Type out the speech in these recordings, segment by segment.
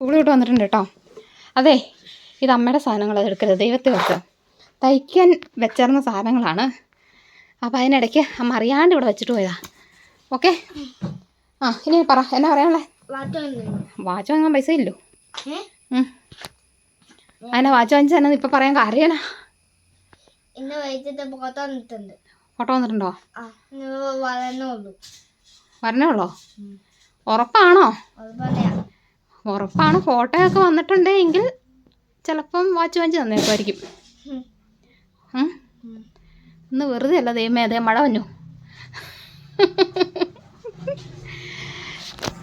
വിട്ട് വന്നിട്ടുണ്ട് കേട്ടോ. അതെ ഇത് അമ്മയുടെ സാധനങ്ങൾ എടുക്കരുത് ദൈവത്തെ വെച്ച് തയ്ക്കാൻ വെച്ചിരുന്ന സാധനങ്ങളാണ്. അപ്പോൾ അതിനിടയ്ക്ക് അമ്മ അറിയാണ്ട് ഇവിടെ വെച്ചിട്ട് പോയതാ. ഓക്കെ? ആ ഇനി പറ. എന്നാ പറയാനുള്ളത് വാച്ച് വാങ്ങാൻ പൈസ ഇല്ലോ. അതിനെ വാച്ച് വാങ്ങിച്ച തന്നെ ഇപ്പം പറയാൻ കാര്യനാ ഇന്ന് വൈകിട്ട് പുറത്ത് വന്നിട്ടുണ്ട്. ഫോട്ടോ വന്നിട്ടുണ്ടോ? വരണേ ഉള്ളോ. ഉറപ്പാണോ? അത് ഫോട്ടോ ഒക്കെ വന്നിട്ടുണ്ട് എങ്കിൽ ചിലപ്പം വാച്ച് വാങ്ങിച്ച് തന്നേക്കുമായിരിക്കും. ഇന്ന് വെറുതെ അല്ല ദൈവമേ അതേ മഴ വന്നു.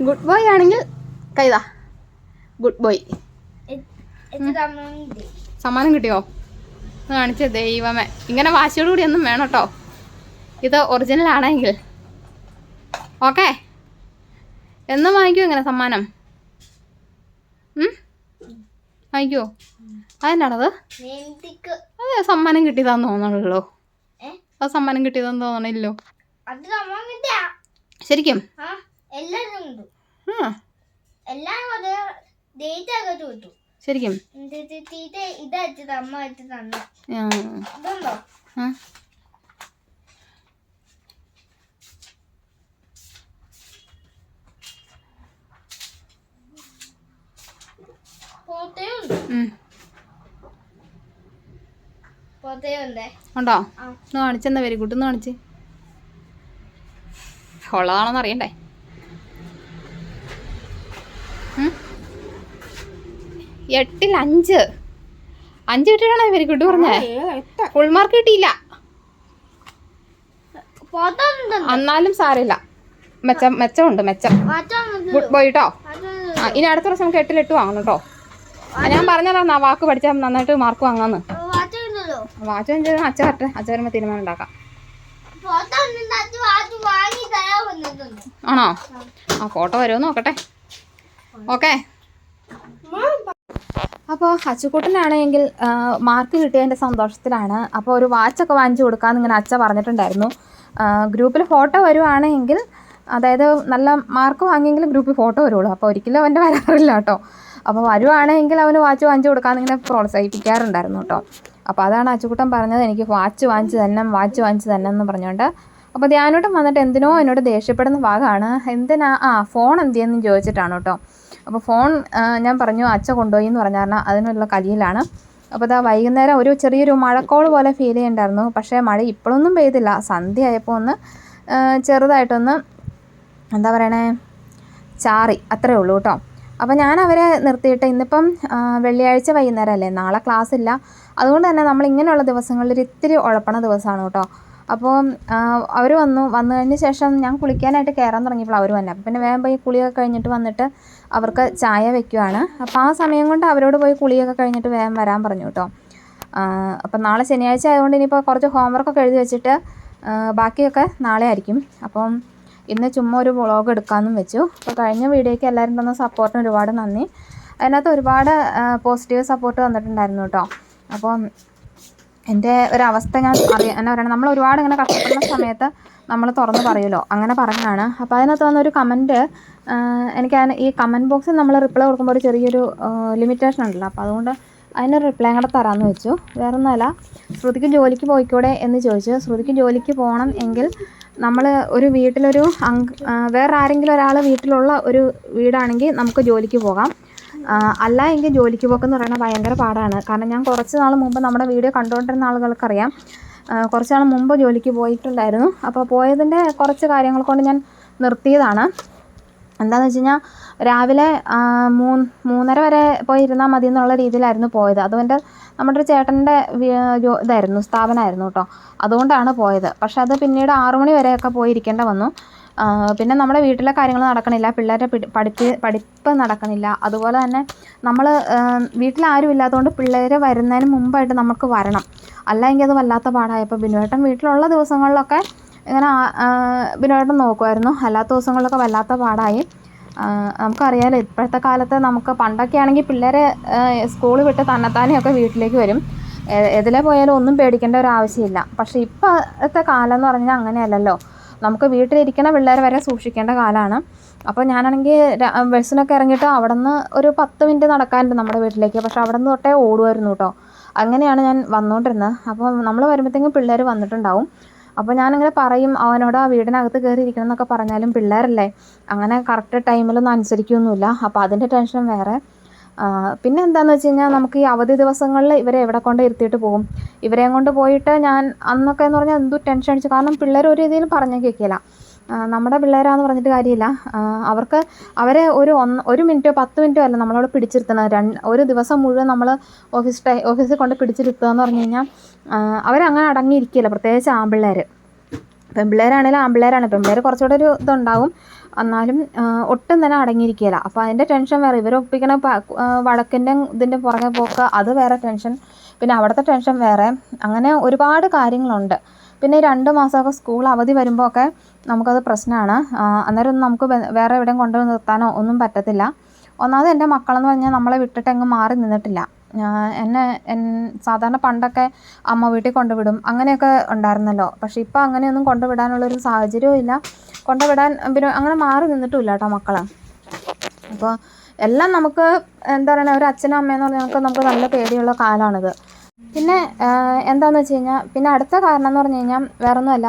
ഗുഡ് ബോയ് ആണെങ്കിൽ കൈതാ ഗുഡ് ബോയ് സമ്മാനം കിട്ടിയോ? കാണിച്ച ദൈവമേ. ഇങ്ങനെ വാശിയോടുകൂടി ഒന്നും വേണം കേട്ടോ. ഇത് ഒറിജിനൽ ആണെങ്കിൽ. ഓക്കെ എന്നും വാങ്ങിക്കും ഇങ്ങനെ സമ്മാനം? അതെന്നാണത്? നീന്തിക്ക് അതെ സമ്മാനം കിട്ടിയതാന്ന് തോന്നണല്ലോ. ആ സമ്മാനം കിട്ടിയതാന്ന് തോന്നണില്ലോ. ശരിക്കും? ശരിക്കും? ഉണ്ട്. ഉണ്ട്? ഒന്ന് കാണിച്ചെന്താ വെരി ഒന്ന് കാണിച്ച്. ഉള്ളതാണോന്ന് അറിയണ്ടേ? എട്ടിൽ അഞ്ച്. അഞ്ച് കിട്ടിയിട്ടാണോ വെരി ഗുഡ് പറഞ്ഞേ. ഫുൾ മാർക്ക് കിട്ടിയില്ല. എന്നാലും സാരമില്ല. മെച്ചം മെച്ചമുണ്ട് മെച്ചം. ഗുഡ് ബോയ് കേട്ടോ ഇനി അടുത്ത പ്രാവശ്യം നമുക്ക് എട്ടിൽ എട്ട് വാങ്ങണം കേട്ടോ ഞാൻ പറഞ്ഞതാ വാക്ക് പഠിച്ചാൽ നന്നായിട്ട് മാർക്ക് വാങ്ങാന്ന്. വാച്ച് അഞ്ച് അച്ഛ വരട്ടെ അച്ഛ വരുമ്പോൾ തീരുമാനം ഉണ്ടാക്കാം. ആണോ? ആ ഫോട്ടോ വരുമോ നോക്കട്ടെ. ഓക്കെ. അപ്പോൾ അച്ചുക്കൂട്ടനാണെങ്കിൽ മാർക്ക് കിട്ടിയതിന്റെ സന്തോഷത്തിലാണ്. അപ്പോൾ ഒരു വാച്ചൊക്കെ വാങ്ങിച്ചു കൊടുക്കാമെന്ന് ഇങ്ങനെ അച്ഛ പറഞ്ഞിട്ടുണ്ടായിരുന്നു. ഗ്രൂപ്പിൽ ഫോട്ടോ വരുവാണെങ്കിൽ അതായത് നല്ല മാർക്ക് വാങ്ങിയെങ്കിൽ ഗ്രൂപ്പിൽ ഫോട്ടോ വരുള്ളൂ അപ്പോൾ ഒരിക്കലും അവന്റെ വരാറില്ല കേട്ടോ. അപ്പോൾ വരുവാണെങ്കിൽ അവന് വാച്ച് വാങ്ങിച്ചു കൊടുക്കാമെന്നിങ്ങനെ പ്രോത്സാഹിപ്പിക്കാറുണ്ടായിരുന്നു കേട്ടോ. അപ്പോൾ അതാണ് അച്ചുക്കുട്ടൻ പറഞ്ഞത് എനിക്ക് വാച്ച് വാങ്ങിച്ച് തന്നെ വാച്ച് വാങ്ങിച്ച് തന്നെ എന്ന് പറഞ്ഞുകൊണ്ട്. അപ്പോൾ ധ്യാനോട്ടം വന്നിട്ട് എന്തിനോ എന്നോട് ദേഷ്യപ്പെടുന്ന ഭാഗമാണ്. എന്തിനാ? ആ ഫോൺ എന്തിയെന്ന് ചോദിച്ചിട്ടാണ് കേട്ടോ. അപ്പോൾ ഫോൺ ഞാൻ പറഞ്ഞു അച്ഛ കൊണ്ടുപോയി എന്ന് പറഞ്ഞാൽ അതിനുള്ള കലിയിലാണ്. അപ്പോൾ ഇതാ വൈകുന്നേരം ഒരു ചെറിയൊരു മഴക്കോൾ പോലെ ഫീൽ ചെയ്യുന്നുണ്ടായിരുന്നു പക്ഷേ മഴ ഇപ്പോഴൊന്നും പെയ്തില്ല. സന്ധ്യ ആയപ്പോൾ ഒന്ന് ചെറുതായിട്ടൊന്ന് എന്താ പറയണേ ചാറി. അത്രേ ഉള്ളൂ കേട്ടോ. അപ്പോൾ ഞാൻ അവരെ നിർത്തിയിട്ട് ഇന്നിപ്പം വെള്ളിയാഴ്ച വൈകുന്നേരം അല്ലേ നാളെ ക്ലാസ് ഇല്ല. അതുകൊണ്ട് തന്നെ നമ്മൾ ഇങ്ങനെയുള്ള ദിവസങ്ങളിൽ ഒരു ഇത്തിരി ഉഴപ്പണ ദിവസമാണ് കേട്ടോ. അപ്പോൾ അവർ വന്നു. വന്നു കഴിഞ്ഞ ശേഷം ഞാൻ കുളിക്കാനായിട്ട് കയറാൻ തുടങ്ങിയപ്പോൾ അവർ വന്നെ അപ്പോൾ പിന്നെ വേഗം പോയി കുളിയൊക്കെ കഴിഞ്ഞിട്ട് വന്നിട്ട് അവർക്ക് ചായ വെക്കുവാണ്. അപ്പോൾ ആ സമയം കൊണ്ട് അവരോട് പോയി കുളിയൊക്കെ കഴിഞ്ഞിട്ട് വേഗം വരാൻ പറഞ്ഞു കേട്ടോ. അപ്പം നാളെ ശനിയാഴ്ച ആയതുകൊണ്ട് ഇനിയിപ്പോൾ കുറച്ച് ഹോംവർക്കൊക്കെ എഴുതി വെച്ചിട്ട് ബാക്കിയൊക്കെ നാളെ ആയിരിക്കും. അപ്പം ഇന്ന് ചുമ്മാ ഒരു വ്ളോഗ് എടുക്കാമെന്നും വെച്ചു. അപ്പോൾ കഴിഞ്ഞ വീഡിയോയ്ക്ക് എല്ലാവരും തന്ന സപ്പോർട്ടിന് ഒരുപാട് നന്ദി. അതിനകത്ത് ഒരുപാട് പോസിറ്റീവ് സപ്പോർട്ട് തന്നിട്ടുണ്ടായിരുന്നു കേട്ടോ. അപ്പോൾ എന്റെ ഒരവസ്ഥ ഞാൻ അറിയാം എന്നാ പറയുക നമ്മൾ ഒരുപാട് ഇങ്ങനെ കഷ്ടപ്പെടുന്ന സമയത്ത് നമ്മൾ തുറന്ന് പറയുമല്ലോ അങ്ങനെ പറഞ്ഞാണ് അപ്പോൾ അതിനകത്ത് വന്നൊരു കമന്റ് എനിക്ക് ഈ കമന്റ് ബോക്സിൽ നമ്മൾ റിപ്ലൈ കൊടുക്കുമ്പോൾ ഒരു ചെറിയൊരു ലിമിറ്റേഷൻ ഉണ്ടല്ലോ. അപ്പോൾ അതുകൊണ്ട് അതിനൊരു റിപ്ലൈ കൂടെ തരാമെന്ന് വെച്ചു. വേറെ ഒന്നുമല്ല ശ്രുതിക്ക് ജോലിക്ക് പോയിക്കൂടെ എന്ന് ചോദിച്ചു. ശ്രുതിക്ക് ജോലിക്ക് പോകണം എങ്കിൽ നമ്മൾ ഒരു വീട്ടിലൊരു വേറെ ആരെങ്കിലും ഒരാൾ വീട്ടിലുള്ള ഒരു വീടാണെങ്കിൽ നമുക്ക് ജോലിക്ക് പോകാം. അല്ല എങ്കിൽ ജോലിക്ക് പോക്കെന്ന് പറയുന്നത് ഭയങ്കര പാടാണ്. കാരണം ഞാൻ കുറച്ച് നാൾ മുമ്പ് നമ്മുടെ വീഡിയോ കണ്ടുകൊണ്ടിരുന്ന ആളുകൾക്കറിയാം. കുറച്ച് നാൾ മുമ്പ് ജോലിക്ക് പോയിട്ടുണ്ടായിരുന്നു. അപ്പോൾ പോയതിന്റെ കുറച്ച് കാര്യങ്ങൾ കൊണ്ട് ഞാൻ നിർത്തിയതാണ്. എന്താണെന്ന് വെച്ച് കഴിഞ്ഞാൽ രാവിലെ മൂന്ന് മൂന്നര വരെ പോയി ഇരുന്നാൽ മതി എന്നുള്ള രീതിയിലായിരുന്നു പോയത്. അതുകൊണ്ട് നമ്മുടെ ഒരു ചേട്ടന്റെ ഇതായിരുന്നു സ്ഥാപനമായിരുന്നു കേട്ടോ. അതുകൊണ്ടാണ് പോയത്. പക്ഷെ അത് പിന്നീട് ആറു മണി വരെയൊക്കെ പോയി ഇരിക്കേണ്ട വന്നു. പിന്നെ നമ്മുടെ വീട്ടിലെ കാര്യങ്ങൾ നടക്കണില്ല. പിള്ളേരെ പഠിപ്പ് പഠിപ്പ് നടക്കണില്ല. അതുപോലെ തന്നെ നമ്മൾ വീട്ടിലാരും ഇല്ലാത്തതുകൊണ്ട് പിള്ളേർ വരുന്നതിന് മുമ്പായിട്ട് നമുക്ക് വരണം. അല്ലെങ്കിൽ അത് വല്ലാത്ത പാടായപ്പോൾ ബിനുവേട്ടൻ വീട്ടിലുള്ള ദിവസങ്ങളിലൊക്കെ ഇങ്ങനെ ബിനുവേട്ടൻ നോക്കുമായിരുന്നു. അല്ലാത്ത ദിവസങ്ങളിലൊക്കെ വല്ലാത്ത പാടായി. നമുക്കറിയാലോ ഇപ്പോഴത്തെ കാലത്ത് നമുക്ക് പണ്ടൊക്കെ ആണെങ്കിൽ പിള്ളേരെ സ്കൂൾ വിട്ട് തന്നെത്താനെയൊക്കെ വീട്ടിലേക്ക് വരും. എതിലെ പോയാലും ഒന്നും പേടിക്കേണ്ട ഒരു ആവശ്യമില്ല. പക്ഷേ ഇപ്പോഴത്തെ കാലം എന്ന് പറഞ്ഞാൽ അങ്ങനെയല്ലല്ലോ. നമുക്ക് വീട്ടിലിരിക്കണ പിള്ളേരെ വരെ സൂക്ഷിക്കേണ്ട കാലമാണ് അപ്പോൾ ഞാനാണെങ്കിൽ ബസ്സിനൊക്കെ ഇറങ്ങിയിട്ട് അവിടെ നിന്ന് ഒരു പത്ത് മിനിറ്റ് നടക്കാനുണ്ട് നമ്മുടെ വീട്ടിലേക്ക്. പക്ഷേ അവിടെ നിന്ന് തൊട്ടേ ഓടുമായിരുന്നു കേട്ടോ. അങ്ങനെയാണ് ഞാൻ വന്നുകൊണ്ടിരുന്നത്. അപ്പോൾ നമ്മൾ വരുമ്പോഴത്തേക്കും പിള്ളേർ വന്നിട്ടുണ്ടാവും. അപ്പോൾ ഞാനിങ്ങനെ പറയും അവനോട് ആ വീടിനകത്ത് കയറി ഇരിക്കണം എന്നൊക്കെ പറഞ്ഞാലും പിള്ളേരല്ലേ അങ്ങനെ കറക്റ്റ് ടൈമിലൊന്നും അനുസരിക്കുകയൊന്നുമില്ല അപ്പോൾ അതിന്റെ ടെൻഷൻ വേറെ. പിന്നെ എന്താണെന്ന് വെച്ച് കഴിഞ്ഞാൽ നമുക്ക് ഈ അവധി ദിവസങ്ങളിൽ ഇവരെ എവിടെ കൊണ്ട് ഇരുത്തിയിട്ട് പോകും? ഇവരെയും കൊണ്ട് പോയിട്ട് ഞാൻ അന്നൊക്കെ എന്ന് പറഞ്ഞാൽ എന്തു ടെൻഷൻ അടിച്ചു. കാരണം പിള്ളേർ ഒരു രീതിയിലും പറഞ്ഞു കേൾക്കില്ല നമ്മുടെ പിള്ളേരാന്ന് പറഞ്ഞിട്ട് കാര്യമില്ല. അവർക്ക് അവരെ ഒരു ഒന്ന് ഒരു മിനിറ്റോ പത്ത് മിനിറ്റോ അല്ല നമ്മളവിടെ പിടിച്ചിരുത്തണം രണ്ട് ഒരു ദിവസം മുഴുവൻ നമ്മൾ ഓഫീസ് ടൈ ഓഫീസിൽ കൊണ്ട് പിടിച്ചിരുത്തുക എന്ന് പറഞ്ഞു കഴിഞ്ഞാൽ അവരങ്ങനെ അടങ്ങിയിരിക്കില്ല പ്രത്യേകിച്ച് ആൺപിള്ളേർ പെൺപിള്ളേരാണെങ്കിലും ആൺപിള്ളേരാണ് പെൺപിള്ളേർ കുറച്ചുകൂടെ ഒരു ഇതുണ്ടാവും. എന്നാലും ഒട്ടും തന്നെ അടങ്ങിയിരിക്കില്ല അപ്പോൾ അതിന്റെ ടെൻഷൻ വേറെ. ഇവർ ഒപ്പിക്കണ വഴക്കിന്റെ ഇതിന്റെ പുറകെ പോക്ക് അത് വേറെ ടെൻഷൻ. പിന്നെ അവിടുത്തെ ടെൻഷൻ വേറെ. അങ്ങനെ ഒരുപാട് കാര്യങ്ങളുണ്ട്. പിന്നെ രണ്ട് മാസമൊക്കെ സ്കൂൾ അവധി വരുമ്പോൾ ഒക്കെ നമുക്കത് പ്രശ്നമാണ്. അന്നേരം നമുക്ക് വേറെ എവിടെയും കൊണ്ടുവന്ന് നിർത്താനോ ഒന്നും പറ്റത്തില്ല. ഒന്നാമത് എന്റെ മക്കളെന്ന് പറഞ്ഞാൽ നമ്മളെ വിട്ടിട്ട് എങ്ങും മാറി നിന്നിട്ടില്ല. എന്നെ സാധാരണ പണ്ടൊക്കെ അമ്മ വീട്ടിൽ കൊണ്ടുവിടും. അങ്ങനെയൊക്കെ ഉണ്ടായിരുന്നല്ലോ. പക്ഷേ ഇപ്പോൾ അങ്ങനെയൊന്നും കൊണ്ടുവിടാനുള്ളൊരു സാഹചര്യവും ഇല്ല. കൊണ്ടുവിടാൻ പിന്നെ അങ്ങനെ മാറി നിന്നിട്ടുമില്ല കേട്ടോ മക്കളെ. അപ്പോൾ എല്ലാം നമുക്ക് എന്താ പറയുക ഒരു അച്ഛനും അമ്മയെന്ന് പറഞ്ഞാൽ നമുക്ക് നമുക്ക് നല്ല പേടിയുള്ള കാലമാണിത് പിന്നെ എന്താണെന്ന് വെച്ച് കഴിഞ്ഞാൽ പിന്നെ അടുത്ത കാരണം എന്ന് പറഞ്ഞു കഴിഞ്ഞാൽ വേറൊന്നുമല്ല.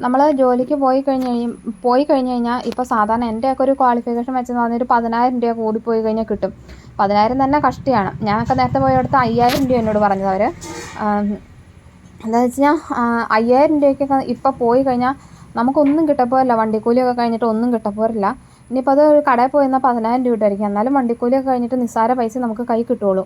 നമ്മൾ ജോലിക്ക് പോയി കഴിഞ്ഞ് കഴിയും പോയി കഴിഞ്ഞ് കഴിഞ്ഞാൽ ഇപ്പോൾ സാധാരണ എന്റെയൊക്കെ ഒരു ക്വാളിഫിക്കേഷൻ വെച്ചെന്ന് പറഞ്ഞാൽ ഒരു പതിനായിരം രൂപ കൂടി പോയി കഴിഞ്ഞാൽ കിട്ടും. പതിനായിരം തന്നെ കഷ്ടിയാണ്. ഞാനൊക്കെ നേരത്തെ പോയടുത്ത് അയ്യായിരം രൂപ എന്നോട് പറഞ്ഞത് അവർ എന്താണെന്ന് വെച്ച് കഴിഞ്ഞാൽ അയ്യായിരം രൂപയ്ക്കൊക്കെ ഇപ്പോൾ പോയി കഴിഞ്ഞാൽ നമുക്കൊന്നും കിട്ടപ്പോരില്ല വണ്ടിക്കൂലിയൊക്കെ കഴിഞ്ഞിട്ട് ഒന്നും കിട്ടപ്പോരില്ല ഇനിയിപ്പോൾ അത് ഒരു കടയിൽ പോയി നിന്നാൽ പതിനായിരം രൂപ ആയിരിക്കും എന്നാലും വണ്ടിക്കൂലിയൊക്കെ കഴിഞ്ഞിട്ട് നിസ്സാര പൈസ നമുക്ക് കൈ കിട്ടുള്ളൂ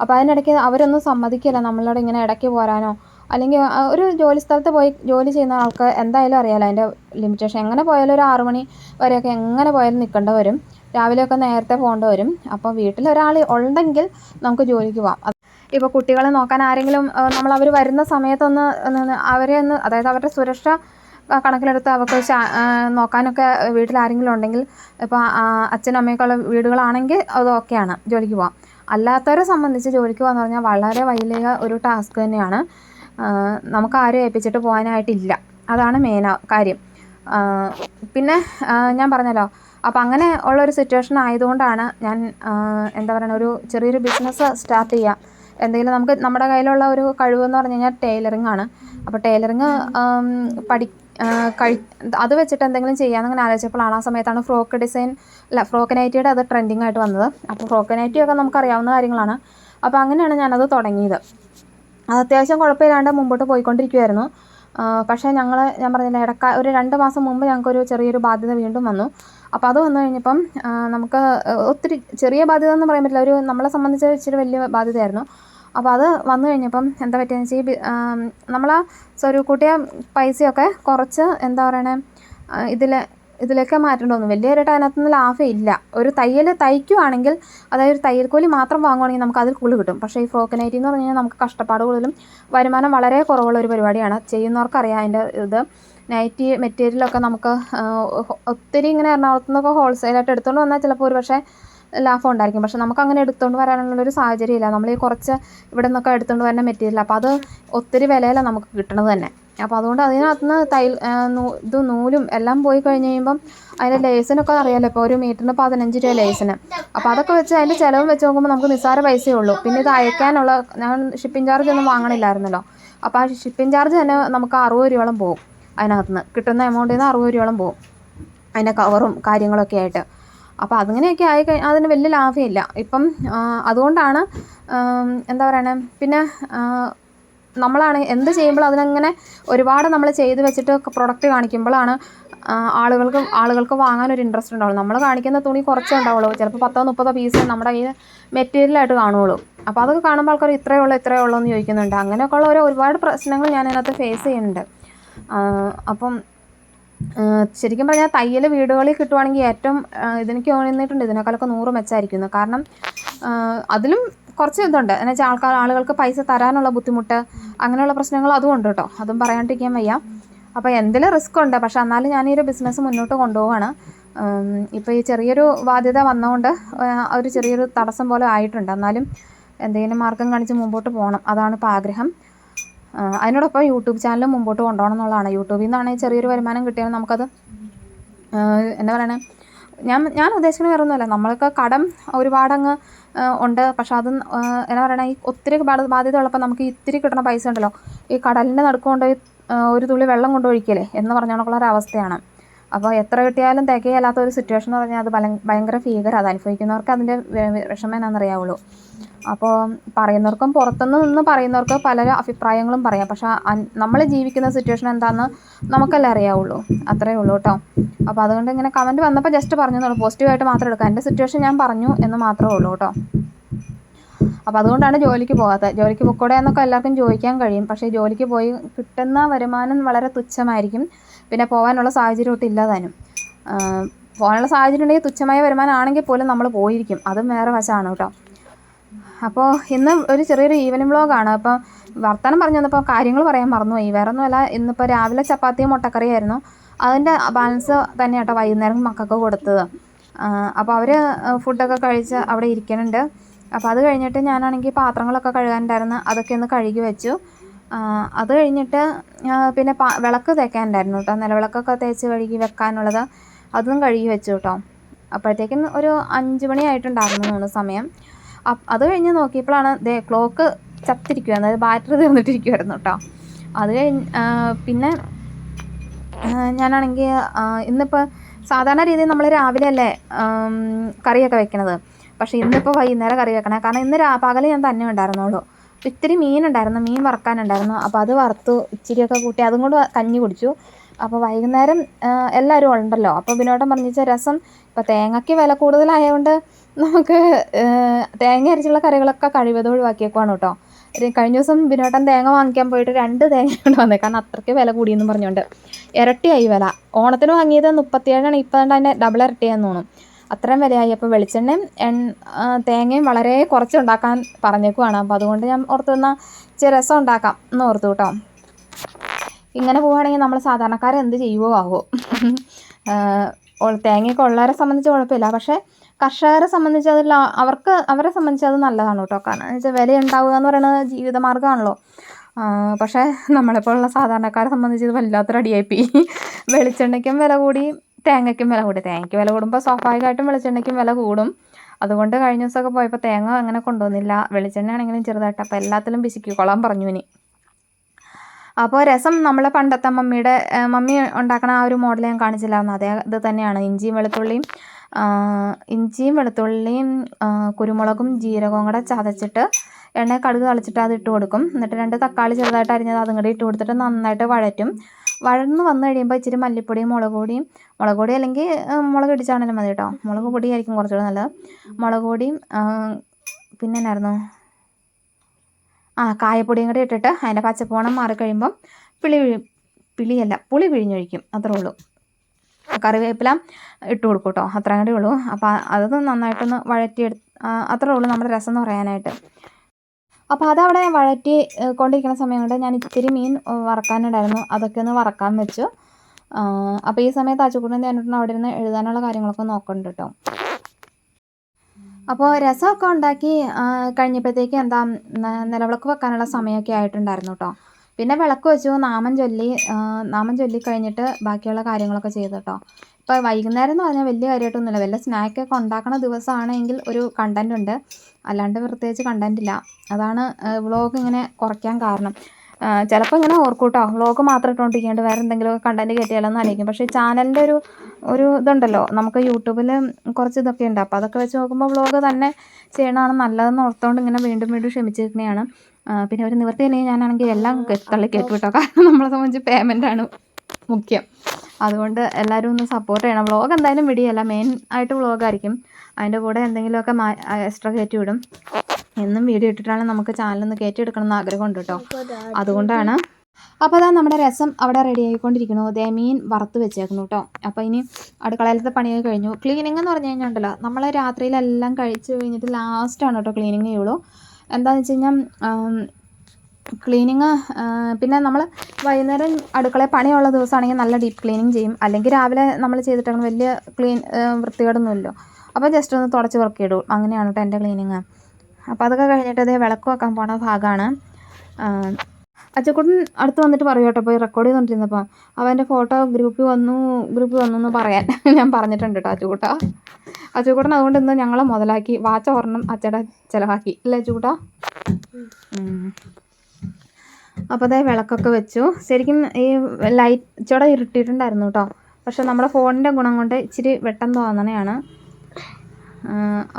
അപ്പോൾ അതിനിടയ്ക്ക് അവരൊന്നും സമ്മതിക്കില്ല. നമ്മളോട് ഇങ്ങനെ ഇടയ്ക്ക് പോരാനോ അല്ലെങ്കിൽ ഒരു ജോലി സ്ഥലത്ത് പോയി ജോലി ചെയ്യുന്ന ആൾക്ക് എന്തായാലും അറിയാലോ അതിന്റെ ലിമിറ്റേഷൻ എങ്ങനെ പോയാലും ഒരു ആറു മണി വരെയൊക്കെ എങ്ങനെ പോയാലും നിൽക്കേണ്ട വരും. രാവിലെയൊക്കെ നേരത്തെ പോകേണ്ടി വരും. അപ്പോൾ വീട്ടിൽ ഒരാൾ ഉണ്ടെങ്കിൽ നമുക്ക് ജോലിക്ക് പോകാം ഇപ്പോൾ കുട്ടികളെ നോക്കാൻ ആരെങ്കിലും നമ്മൾ അവർ വരുന്ന സമയത്തൊന്ന് അവരെ ഒന്ന് അതായത് അവരുടെ സുരക്ഷ കണക്കിലെടുത്ത് അവർക്ക് നോക്കാനൊക്കെ വീട്ടിൽ ആരെങ്കിലും ഉണ്ടെങ്കിൽ ഇപ്പോൾ അച്ഛനും അമ്മയൊക്കെ ഉള്ള വീടുകളാണെങ്കിൽ അത് ഓക്കെയാണ് ജോലിക്ക് പോകാം അല്ലാത്തവരെ സംബന്ധിച്ച് ജോലിക്ക് പോകാന്ന് പറഞ്ഞാൽ വളരെ വലിയ ഒരു ടാസ്ക് തന്നെയാണ്. നമുക്ക് ആരും ഏൽപ്പിച്ചിട്ട് പോകാനായിട്ടില്ല. അതാണ് മെയിൻ കാര്യം. പിന്നെ ഞാൻ പറഞ്ഞല്ലോ. അപ്പം അങ്ങനെ ഉള്ളൊരു സിറ്റുവേഷൻ ആയതുകൊണ്ടാണ് ഞാൻ എന്താ പറയുക ഒരു ചെറിയൊരു ബിസിനസ് സ്റ്റാർട്ട് ചെയ്യുക എന്തെങ്കിലും നമുക്ക് നമ്മുടെ കയ്യിലുള്ള ഒരു കഴിവെന്ന് പറഞ്ഞു കഴിഞ്ഞാൽ ടൈലറിംഗ് ആണ്. അപ്പോൾ ടൈലറിങ് പഠി കഴി അത് വെച്ചിട്ട് എന്തെങ്കിലും ചെയ്യാമെന്ന് അങ്ങനെ ആലോചിച്ചപ്പോഴാണ് ആ സമയത്താണ് ഫ്രോക്ക് ഡിസൈൻ അല്ല ഫ്രോക്ക് നൈറ്റിയുടെ അത് ട്രെൻഡിങ് ആയിട്ട് വന്നത്. അപ്പോൾ ഫ്രോക്ക് നൈറ്റിയൊക്കെ നമുക്കറിയാവുന്ന കാര്യങ്ങളാണ്. അപ്പോൾ അങ്ങനെയാണ് ഞാനത് തുടങ്ങിയത്. അത് അത്യാവശ്യം കുഴപ്പമില്ലാണ്ട് മുമ്പോട്ട് പോയിക്കൊണ്ടിരിക്കുമായിരുന്നു പക്ഷേ ഞങ്ങൾ ഞാൻ പറഞ്ഞില്ല ഇടക്ക ഒരു രണ്ട് മാസം മുമ്പ് ഞങ്ങൾക്കൊരു ചെറിയൊരു ബാധ്യത വീണ്ടും വന്നു. അപ്പോൾ അത് വന്നു കഴിഞ്ഞപ്പം നമുക്ക് ഒത്തിരി ചെറിയ ബാധ്യത എന്ന് പറയാൻ പറ്റില്ല. ഒരു നമ്മളെ സംബന്ധിച്ച് ഇച്ചിരി വലിയ ബാധ്യതയായിരുന്നു. അപ്പോൾ അത് വന്നു കഴിഞ്ഞപ്പം എന്താ പറ്റിയെന്ന് വെച്ചാൽ നമ്മൾ സ്വരൂക്കൂട്ടിയ പൈസയൊക്കെ കുറച്ച് എന്താ പറയണേ ഇതിൽ ഇതിലേക്ക് മാറ്റേണ്ടി വന്നു. വലിയൊരു അതിനകത്തുനിന്ന് ലാഭം ഇല്ല. ഒരു തയ്യൽ തയ്ക്കുവാണെങ്കിൽ അതായത് ഒരു തയ്യൽ കൂലി മാത്രം വാങ്ങുവാണെങ്കിൽ നമുക്ക് അതിൽ കൂടുതൽ കിട്ടും. പക്ഷേ ഈ ഫ്രോക്ക് നൈറ്റി എന്ന് പറഞ്ഞു കഴിഞ്ഞാൽ നമുക്ക് കഷ്ടപ്പാട് കൂടുതലും വരുമാനം വളരെ കുറവുള്ള ഒരു പരിപാടിയാണ്. ചെയ്യുന്നവർക്കറിയാം അതിന്റെ ഇത്. നൈറ്റി മെറ്റീരിയലൊക്കെ നമുക്ക് ഒത്തിരി ഇങ്ങനെ എറണാകുളത്തു നിന്നൊക്കെ ഹോൾസെയിലായിട്ട് എടുത്തുകൊണ്ട് വന്നാൽ ചിലപ്പോൾ ഒരു പക്ഷേ ലാഭം ഉണ്ടായിരിക്കും. പക്ഷെ നമുക്ക് അങ്ങനെ എടുത്തുകൊണ്ട് സാഹചര്യം ഇല്ല നമ്മൾ ഈ കുറച്ച് ഇവിടെ നിന്നൊക്കെ എടുത്തുകൊണ്ട് വരുന്ന മെറ്റീരിയൽ അപ്പോൾ അത് ഒത്തിരി വിലയിലാണ് നമുക്ക് കിട്ടണത് തന്നെ. അപ്പോൾ അതുകൊണ്ട് അതിനകത്ത് നിന്ന് തയ്യൽ ഇത് നൂലും എല്ലാം പോയി കഴിഞ്ഞ് കഴിയുമ്പം അതിന്റെ ലേസിനൊക്കെ അറിയാമല്ലോ ഇപ്പോൾ ഒരു മീറ്ററിന് പതിനഞ്ച് രൂപ ലേസിന് അപ്പോൾ അതൊക്കെ വെച്ച് അതിന്റെ ചിലവും വെച്ച് നോക്കുമ്പോൾ നമുക്ക് നിസ്സാര പൈസയേ ഉള്ളൂ. പിന്നെ ഇത് അയക്കാനുള്ള ഞാൻ ഷിപ്പിംഗ് ചാർജ് ഒന്നും വാങ്ങണില്ലായിരുന്നല്ലോ. അപ്പോൾ ആ ഷിപ്പിംഗ് ചാർജ് തന്നെ നമുക്ക് അറുപത് രൂപയോളം പോകും. അതിനകത്തുനിന്ന് കിട്ടുന്ന എമൗണ്ടിൽ നിന്ന് അറുപത് രൂപയോളം പോകും. അതിന്റെ കവറും കാര്യങ്ങളൊക്കെ ആയിട്ട്. അപ്പോൾ അതിങ്ങനെയൊക്കെ ആയി കഴിഞ്ഞാൽ അതിന് വലിയ ലാഭമില്ല ഇപ്പം അതുകൊണ്ടാണ് എന്താ പറയണേ പിന്നെ നമ്മളാണ് എന്ത് ചെയ്യുമ്പോൾ അതിനങ്ങനെ ഒരുപാട് നമ്മൾ ചെയ്ത് വെച്ചിട്ട് പ്രൊഡക്റ്റ് കാണിക്കുമ്പോഴാണ് ആളുകൾക്ക് ആളുകൾക്ക് വാങ്ങാൻ ഒരു ഇൻട്രസ്റ്റ് ഉണ്ടാവുള്ളൂ. നമ്മൾ കാണിക്കുന്ന തുണി കുറച്ചേ ഉണ്ടാവുള്ളൂ. ചിലപ്പോൾ പത്തോ മുപ്പതോ പീസ് നമ്മുടെ കയ്യിൽ മെറ്റീരിയലായിട്ട് കാണുള്ളൂ. അപ്പോൾ അതൊക്കെ കാണുമ്പോൾ ആൾക്കാർ ഇത്രയേ ഉള്ളൂ ഇത്രയേ ഉള്ളൂ എന്ന് ചോദിക്കുന്നുണ്ട്. അങ്ങനെയൊക്കെ ഉള്ള ഒരു ഒരുപാട് പ്രശ്നങ്ങൾ ഞാൻ അതിനകത്ത് ഫേസ് ചെയ്യുന്നുണ്ട്. അപ്പം ശരിക്കും പറഞ്ഞാൽ തയ്യൽ വീടുകളിൽ കിട്ടുവാണെങ്കിൽ ഏറ്റവും ഇതെനിക്ക് തോന്നിയിട്ടുണ്ട്. ഇതിനേക്കാളൊക്കെ നൂറ് മെച്ചമായിരിക്കുന്നു കാരണം അതിലും കുറച്ച് ഇതുണ്ട്. എന്ന് വെച്ചാൽ ആൾക്കാർ ആളുകൾക്ക് പൈസ തരാനുള്ള ബുദ്ധിമുട്ട് അങ്ങനെയുള്ള പ്രശ്നങ്ങൾ അതും ഉണ്ട് കേട്ടോ. അതും പറയാണ്ടിരിക്കാൻ വയ്യ. അപ്പോൾ എന്തെങ്കിലും റിസ്ക് ഉണ്ട്. പക്ഷെ എന്നാലും ഞാൻ ഈ ഒരു ബിസിനസ് മുന്നോട്ട് കൊണ്ടുപോവാണ്. ഇപ്പോൾ ഈ ചെറിയൊരു ബാധ്യത വന്നതുകൊണ്ട് ഒരു ചെറിയൊരു തടസ്സം പോലെ ആയിട്ടുണ്ട്. എന്നാലും എന്തെങ്കിലും മാർഗം കാണിച്ച് മുമ്പോട്ട് പോകണം അതാണ് ഇപ്പോൾ ആഗ്രഹം. അതിനോടൊപ്പം യൂട്യൂബ് ചാനൽ മുമ്പോട്ട് കൊണ്ടുപോകണം എന്നുള്ളതാണ് യൂട്യൂബിൽ നിന്നാണെങ്കിൽ ചെറിയൊരു വരുമാനം കിട്ടിയാൽ നമുക്കത് എന്താ പറയണേ? ഞാൻ ഞാൻ ഉദ്ദേശിക്കുന്നത് വേറെ ഒന്നുമല്ല നമ്മൾക്ക് കടം ഒരുപാടങ്ങ് ഉണ്ട്. പക്ഷെ അത് എന്താ പറയണേ? ഈ ഒത്തിരി ബാധ്യത ഉള്ളപ്പോൾ നമുക്ക് ഇത്തിരി കിട്ടുന്ന പൈസ ഉണ്ടല്ലോ. ഈ കടലിന്റെ നടുക്കൊണ്ട് ഒരു തുള്ളി വെള്ളം കൊണ്ടൊഴിക്കലേ എന്ന് പറഞ്ഞുകൊണ്ടുള്ള ഒരു അവസ്ഥയാണ്. അപ്പോൾ എത്ര കിട്ടിയാലും തികയല്ലാത്ത ഒരു സിറ്റുവേഷൻ എന്ന് പറഞ്ഞാൽ അത് ഭയങ്കര ഭീകരം. അത് അനുഭവിക്കുന്നവർക്ക് അതിന്റെ വിഷമം എന്നാണെന്നറിയാവുള്ളൂ അപ്പോൾ പറയുന്നവർക്കും പുറത്തുനിന്ന് നിന്ന് പറയുന്നവർക്ക് പല അഭിപ്രായങ്ങളും പറയാം. പക്ഷെ നമ്മൾ ജീവിക്കുന്ന സിറ്റുവേഷൻ എന്താണെന്ന് നമുക്കല്ലേ അറിയാവുള്ളൂ. അത്രയേ ഉള്ളൂ കേട്ടോ. അപ്പോൾ അതുകൊണ്ട് ഇങ്ങനെ കമന്റ് വന്നപ്പോൾ ജസ്റ്റ് പറഞ്ഞു എന്നുള്ളൂ പോസിറ്റീവായിട്ട് മാത്രം എടുക്കാം എന്റെ സിറ്റുവേഷൻ ഞാൻ പറഞ്ഞു എന്ന് മാത്രമേ ഉള്ളൂ കേട്ടോ. അപ്പോൾ അതുകൊണ്ടാണ് ജോലിക്ക് പോകാത്തത്. ജോലിക്ക് പൊക്കോടെ എന്നൊക്കെ എല്ലാവർക്കും ചോദിക്കാൻ കഴിയും. പക്ഷേ ജോലിക്ക് പോയി കിട്ടുന്ന വരുമാനം വളരെ തുച്ഛമായിരിക്കും. പിന്നെ പോകാനുള്ള സാഹചര്യം ഒട്ടും ഇല്ലാതാനും. പോകാനുള്ള സാഹചര്യം ഉണ്ടെങ്കിൽ തുച്ഛമായ വരുമാനമാണെങ്കിൽ പോലും നമ്മൾ പോയിരിക്കും. അതും വേറെ വശമാണ് കേട്ടോ. അപ്പോൾ ഇന്ന് ഒരു ചെറിയൊരു ഈവനിങ് വ്ളോഗാണ് അപ്പം വർത്തമാനം പറഞ്ഞു വന്നപ്പോൾ കാര്യങ്ങൾ പറയാൻ മറന്നുപോയി. വേറെ ഒന്നുമല്ല ഇന്നിപ്പോൾ രാവിലെ ചപ്പാത്തിയും മുട്ടക്കറിയായിരുന്നു. അതിന്റെ ബാലൻസ് തന്നെ കേട്ടോ വൈകുന്നേരം മക്കൾക്ക് കൊടുത്തത്. അപ്പോൾ അവർ ഫുഡൊക്കെ കഴിച്ച് അവിടെ ഇരിക്കുന്നുണ്ട്. അപ്പോൾ അത് കഴിഞ്ഞിട്ട് ഞാനാണെങ്കിൽ പാത്രങ്ങളൊക്കെ കഴുകാനുണ്ടായിരുന്നു. അതൊക്കെ ഒന്ന് കഴുകി വെച്ചു. അത് കഴിഞ്ഞിട്ട് പിന്നെ വിളക്ക് തേക്കാനുണ്ടായിരുന്നു കേട്ടോ. നിലവിളക്കൊക്കെ തേച്ച് കഴുകി വെക്കാനുള്ളത് അതും കഴുകി വെച്ചു കേട്ടോ. അപ്പോഴത്തേക്കും ഒരു അഞ്ച് മണി ആയിട്ടുണ്ടായിരുന്നു സമയം. അപ് അത് കഴിഞ്ഞ് നോക്കിയപ്പോഴാണ് ദേ ക്ലോക്ക് ചത്തിരിക്കുക അതായത് ബാറ്ററി തീർന്നിട്ടിരിക്കുമായിരുന്നു കേട്ടോ. അത് കഴിഞ്ഞ് പിന്നെ ഞാനാണെങ്കിൽ ഇന്നിപ്പോൾ സാധാരണ രീതിയിൽ നമ്മൾ രാവിലെ അല്ലേ കറിയൊക്കെ വെക്കണത്. പക്ഷേ ഇന്നിപ്പോൾ വൈകുന്നേരം കറി വെക്കണേ. കാരണം ഇന്ന് പകൽ ഞാൻ തന്നെ ഉണ്ടായിരുന്നുള്ളൂ. ഇത്തിരി മീൻ ഉണ്ടായിരുന്നു മീൻ വറുക്കാനുണ്ടായിരുന്നു. അപ്പോൾ അത് വറുത്തു ഇച്ചിരിയൊക്കെ കൂട്ടി അതും കൊണ്ട് കഞ്ഞി കുടിച്ചു. അപ്പോൾ വൈകുന്നേരം എല്ലാവരും ഉണ്ടല്ലോ. അപ്പോൾ വിനോദം പറഞ്ഞിച്ച രസം ഇപ്പോൾ തേങ്ങയ്ക്ക് വില കൂടുതലായതുകൊണ്ട് നമുക്ക് തേങ്ങ അരച്ചുള്ള കറികളൊക്കെ കഴിവതും ഒഴിവാക്കിയേക്കുവാണ് കേട്ടോ. കഴിഞ്ഞ ദിവസം ബിനോട്ടൻ തേങ്ങ വാങ്ങിക്കാൻ പോയിട്ട് രണ്ട് തേങ്ങ കൊണ്ട് വന്നേ. കാരണം അത്രയ്ക്ക് വില കൂടിയെന്നും പറഞ്ഞുകൊണ്ട് ഇരട്ടിയായി വില. ഓണത്തിന് വാങ്ങിയത് മുപ്പത്തിയേഴാണ് ഇപ്പം അതിന്റെ ഡബിൾ ഇരട്ടിയാന്ന് തോന്നും അത്രയും വിലയായി അപ്പോൾ വെളിച്ചെണ്ണയും തേങ്ങയും വളരെ കുറച്ച് ഉണ്ടാക്കാൻ പറഞ്ഞേക്കുവാണ്. അപ്പോൾ അതുകൊണ്ട് ഞാൻ ഓർത്തു എന്നാൽ ഇച്ചിരി രസം ഉണ്ടാക്കാം എന്ന് ഓർത്തു കേട്ടോ. ഇങ്ങനെ പോവുകയാണെങ്കിൽ നമ്മൾ സാധാരണക്കാർ എന്ത് ചെയ്യുവോ ആവോ. തേങ്ങയൊക്കെ ഉള്ളവരെ സംബന്ധിച്ച് കുഴപ്പമില്ല. പക്ഷേ കർഷകരെ സംബന്ധിച്ച് അതിൽ അവർക്ക് അവരെ സംബന്ധിച്ച് അത് നല്ലതാണ് കേട്ടോ. കാരണം എന്ന് വെച്ചാൽ വില ഉണ്ടാവുക എന്ന് പറയുന്നത് ജീവിതമാർഗമാണല്ലോ പക്ഷേ നമ്മളെപ്പോലുള്ള സാധാരണക്കാരെ സംബന്ധിച്ച് ഇത് വല്ലാത്തൊരു അടിയായിപ്പോയി വെളിച്ചെണ്ണയ്ക്കും വില കൂടി. തേങ്ങയ്ക്കും വില കൂടി. തേങ്ങയ്ക്ക് വില കൂടുമ്പോൾ സ്വാഭാവികമായിട്ടും വെളിച്ചെണ്ണയ്ക്കും വില കൂടും. അതുകൊണ്ട് കഴിഞ്ഞ ദിവസമൊക്കെ പോയപ്പോൾ തേങ്ങ അങ്ങനെ കൊണ്ടുവന്നില്ല. വെളിച്ചെണ്ണ ആണെങ്കിലും ചെറുതായിട്ട്. അപ്പോൾ എല്ലാത്തിലും പിശുക്കിക്കൊള്ളാൻ പറഞ്ഞു ഇനി. അപ്പോൾ രസം നമ്മളെ പണ്ടത്തെ മമ്മിയുടെ മമ്മി ഉണ്ടാക്കണ ആ ഒരു മോഡൽ ഞാൻ കാണിച്ചില്ലായിരുന്നു. അതേ ഇത് തന്നെയാണ്. ഇഞ്ചിയും വെളുത്തുള്ളിയും ഇഞ്ചിയും വെളുത്തുള്ളിയും കുരുമുളകും ജീരകവും കൂടെ ചതച്ചിട്ട് എണ്ണ കടുക് തളിച്ചിട്ട് അത് ഇട്ട് കൊടുക്കും. എന്നിട്ട് രണ്ട് തക്കാളി ചെറുതായിട്ട് അരിഞ്ഞത് അതും കൂടി ഇട്ട് കൊടുത്തിട്ട് നന്നായിട്ട് വഴറ്റും. വഴന്ന് വന്നു കഴിയുമ്പോൾ ഇച്ചിരി മല്ലിപ്പൊടിയും മുളക് പൊടിയും മുളക് പൊടി അല്ലെങ്കിൽ മുളക് ഇടിച്ചാണെങ്കിലും മതി കേട്ടോ. മുളക് പൊടിയായിരിക്കും കുറച്ചുകൂടെ നല്ലത്. മുളക് പൊടിയും പിന്നെ എന്നായിരുന്നു? ആ കായപ്പൊടിയും കൂടി ഇട്ടിട്ട് അതിന്റെ പച്ചപ്പോണം മാറിക്കഴിയുമ്പം പിളി പിളിയല്ല പുളി പിഴിഞ്ഞൊഴിക്കും. അത്രേ ഉള്ളൂ. കറിവേപ്പില ഇട്ട് കൊടുക്കും കേട്ടോ. അത്രയും കൂടെ ഉള്ളൂ. അപ്പോൾ അത് നന്നായിട്ടൊന്ന് വഴറ്റിയെടു അത്രേ ഉള്ളൂ നമ്മുടെ രസം എന്ന് പറയാനായിട്ട്. അപ്പോൾ അതവിടെ വഴറ്റി കൊണ്ടിരിക്കുന്ന സമയം കൊണ്ട് ഞാൻ ഇത്തിരി മീൻ വറക്കാനുണ്ടായിരുന്നു. അതൊക്കെ ഒന്ന് വറക്കാൻ വെച്ചു. അപ്പോൾ ഈ സമയത്ത് അച്ചുക്കുട്ടൻ തേനിട്ടുണ്ട് അവിടെ ഇരുന്ന് എഴുതാനുള്ള കാര്യങ്ങളൊക്കെ നോക്കുന്നുണ്ട് കേട്ടോ. അപ്പോൾ രസമൊക്കെ ഉണ്ടാക്കി കഴിഞ്ഞപ്പോഴത്തേക്ക് എന്താ നിലവിളക്ക് വെക്കാനുള്ള സമയമൊക്കെ ആയിട്ടുണ്ടായിരുന്നു കേട്ടോ. പിന്നെ വിളക്ക് വെച്ചു നാമം ചൊല്ലി നാമം ചൊല്ലി കഴിഞ്ഞിട്ട് ബാക്കിയുള്ള കാര്യങ്ങളൊക്കെ ചെയ്തു കേട്ടോ ഇപ്പോൾ വൈകുന്നേരം എന്ന് പറഞ്ഞാൽ വലിയ കാര്യമായിട്ടൊന്നുമില്ല. വല്ല സ്നാക്കൊക്കെ ഉണ്ടാക്കുന്ന ദിവസമാണെങ്കിൽ ഒരു കണ്ടന്റ് ഉണ്ട്. അല്ലാണ്ട് പ്രത്യേകിച്ച് കണ്ടന്റ് ഇല്ല. അതാണ് വ്ളോഗ് ഇങ്ങനെ കുറയ്ക്കാൻ കാരണം. ചിലപ്പോൾ ഇങ്ങനെ ഓർക്കൂട്ടോ കേട്ടോ വ്ളോഗ് മാത്രം ഇട്ടുകൊണ്ടിരിക്കേണ്ട വേറെ എന്തെങ്കിലുമൊക്കെ കണ്ടന്റ് കയറ്റിയാലോന്ന് ആലോചിക്കും. പക്ഷേ ചാനലിന്റെ ഒരു ഒരു ഇതുണ്ടല്ലോ. നമുക്ക് യൂട്യൂബിൽ കുറച്ച് ഇതൊക്കെ ഉണ്ട്. അപ്പോൾ അതൊക്കെ വെച്ച് നോക്കുമ്പോൾ വ്ളോഗ് തന്നെ ചെയ്യണമാണ് നല്ലതെന്ന് ഓർത്തുകൊണ്ട് ഇങ്ങനെ വീണ്ടും വീണ്ടും ക്ഷമിച്ചിരിക്കണതാണ് പിന്നെ ഒരു നിവൃത്തിയില്ലെങ്കിൽ ഞാനാണെങ്കിൽ എല്ലാം തള്ളി കേട്ടുവിട്ടോ വിട്ടോ കാരണം നമ്മളെ സംബന്ധിച്ച് പേയ്മെന്റ് ആണ് മുഖ്യം. അതുകൊണ്ട് എല്ലാവരും ഒന്ന് സപ്പോർട്ട് ചെയ്യണം. വ്ളോഗ് എന്തായാലും വിടിയല്ല. മെയിൻ ആയിട്ട് വ്ളോഗായിരിക്കും അതിന്റെ കൂടെ എന്തെങ്കിലുമൊക്കെ മാ എക്സ്ട്രാ കയറ്റി വിടും. എന്നും വീഡിയോ ഇട്ടിട്ടാണ് നമുക്ക് ചാനലൊന്ന് കയറ്റിയെടുക്കണം എന്ന് ആഗ്രഹമുണ്ട് കേട്ടോ. അതുകൊണ്ടാണ്. അപ്പോൾ അതാ നമ്മുടെ രസം അവിടെ റെഡി ആയിക്കൊണ്ടിരിക്കുന്നു. അതേ മീൻ വറുത്ത് വെച്ചേക്കുന്നു കേട്ടോ. അപ്പോൾ ഇനി അടുക്കളയിലത്തെ പണിയൊക്കെ കഴിഞ്ഞു. ക്ലീനിങ് എന്ന് പറഞ്ഞു കഴിഞ്ഞാൽ ഉണ്ടല്ലോ. നമ്മൾ രാത്രിയിലെല്ലാം കഴിച്ച് കഴിഞ്ഞിട്ട് ലാസ്റ്റാണ് കേട്ടോ ക്ലീനിങ് ചെയ്യുള്ളൂ. എന്താണെന്ന് വെച്ച് കഴിഞ്ഞാൽ ക്ലീനിങ് പിന്നെ നമ്മൾ വൈകുന്നേരം അടുക്കളയിൽ പണിയുള്ള ദിവസമാണെങ്കിൽ നല്ല ഡീപ്പ് ക്ലീനിങ് ചെയ്യും. അല്ലെങ്കിൽ രാവിലെ നമ്മൾ ചെയ്തിട്ടാണ് വലിയ ക്ലീൻ വൃത്തികേടൊന്നുമില്ലല്ലോ അപ്പോൾ ജസ്റ്റ് ഒന്ന് തുടച്ച് വൃത്തിയിടും അങ്ങനെയാണ് കേട്ടോ എന്റെ ക്ലീനിങ് അപ്പോൾ അതൊക്കെ കഴിഞ്ഞിട്ട് അതേ വിളക്ക് വെക്കാൻ പോണ ഭാഗമാണ് അച്ചക്കുട്ടൻ അടുത്ത് വന്നിട്ട് പറയൂ കേട്ടോ. പോയി റെക്കോർഡ് ചെയ്തുകൊണ്ടിരുന്നപ്പോൾ അവന്റെ ഫോട്ടോ ഗ്രൂപ്പിൽ വന്നു ഗ്രൂപ്പിൽ വന്നു എന്ന് പറയാൻ ഞാൻ പറഞ്ഞിട്ടുണ്ട് കേട്ടോ അച്ചുകൂട്ട അച്ചുകൂട്ടൻ അതുകൊണ്ട് ഇന്ന് ഞങ്ങളെ മുതലാക്കി വാച്ച ഒരെണ്ണം അച്ചയുടെ ചിലവാക്കി. അല്ലേ അച്ചുകൂട്ട അപ്പോൾ അതേ വിളക്കൊക്കെ വെച്ചു. ശരിക്കും ഈ ലൈറ്റ് ഇച്ചോടെ ഇരുട്ടിയിട്ടുണ്ടായിരുന്നു കേട്ടോ. പക്ഷെ നമ്മുടെ ഫോണിന്റെ ഗുണം കൊണ്ട് ഇച്ചിരി വെട്ടം തോന്നണയാണ്.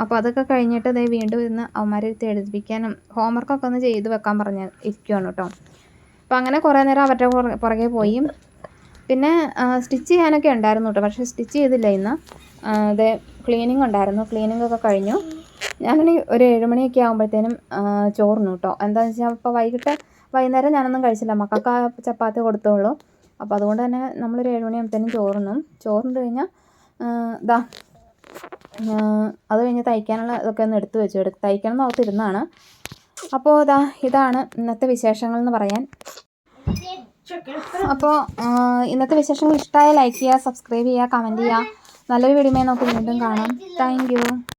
അപ്പോൾ അതൊക്കെ കഴിഞ്ഞിട്ട് ദേ വീണ്ടും ഇരുന്ന് അവന്മാരെ ഇരുത്തി എഴുതിപ്പിക്കാനും ഹോംവർക്കൊക്കെ ഒന്ന് ചെയ്ത് വെക്കാൻ പറഞ്ഞ് ഇരിക്കുവാണ് കേട്ടോ. അപ്പോൾ അങ്ങനെ കുറേ നേരം അവരുടെ പുറകെ പോയി. പിന്നെ സ്റ്റിച്ച് ചെയ്യാനൊക്കെ ഉണ്ടായിരുന്നു കേട്ടോ പക്ഷേ സ്റ്റിച്ച് ചെയ്തില്ല ഇന്ന്. അതെ ക്ലീനിങ് ഉണ്ടായിരുന്നു ക്ലീനിങ് ഒക്കെ കഴിഞ്ഞു. ഞാനാണെങ്കിൽ ഒരു ഏഴുമണിയൊക്കെ ആകുമ്പോഴത്തേനും ചോറിനു കേട്ടോ. എന്താണെന്ന് വെച്ചാൽ ഇപ്പോൾ വൈകിട്ട് വൈകുന്നേരം ഞാനൊന്നും കഴിച്ചില്ല മക്കൾക്ക് ചപ്പാത്തി കൊടുത്തോളൂ. അപ്പോൾ അതുകൊണ്ട് തന്നെ നമ്മളൊരു ഏഴുമണിയാകുമ്പോഴത്തേനും ചോറിനും. ചോറിന് കഴിഞ്ഞാൽ ഇതാ അത് കഴിഞ്ഞ് തയ്ക്കാനുള്ള ഇതൊക്കെ ഒന്ന് എടുത്തു വെച്ചു. എടുത്ത് തയ്ക്കണം എന്ന് ഓർത്തിരുന്നതാണ്. അപ്പോൾ ഇതാ ഇതാണ് ഇന്നത്തെ വിശേഷങ്ങൾ എന്ന് പറയാൻ. അപ്പോൾ ഇന്നത്തെ വിശേഷങ്ങൾ ഇഷ്ടമായ ലൈക്ക് ചെയ്യുക സബ്സ്ക്രൈബ് ചെയ്യുക കമന്റ് ചെയ്യുക. നല്ലൊരു വീഡിയോ നോക്കി വീണ്ടും കാണാം. താങ്ക്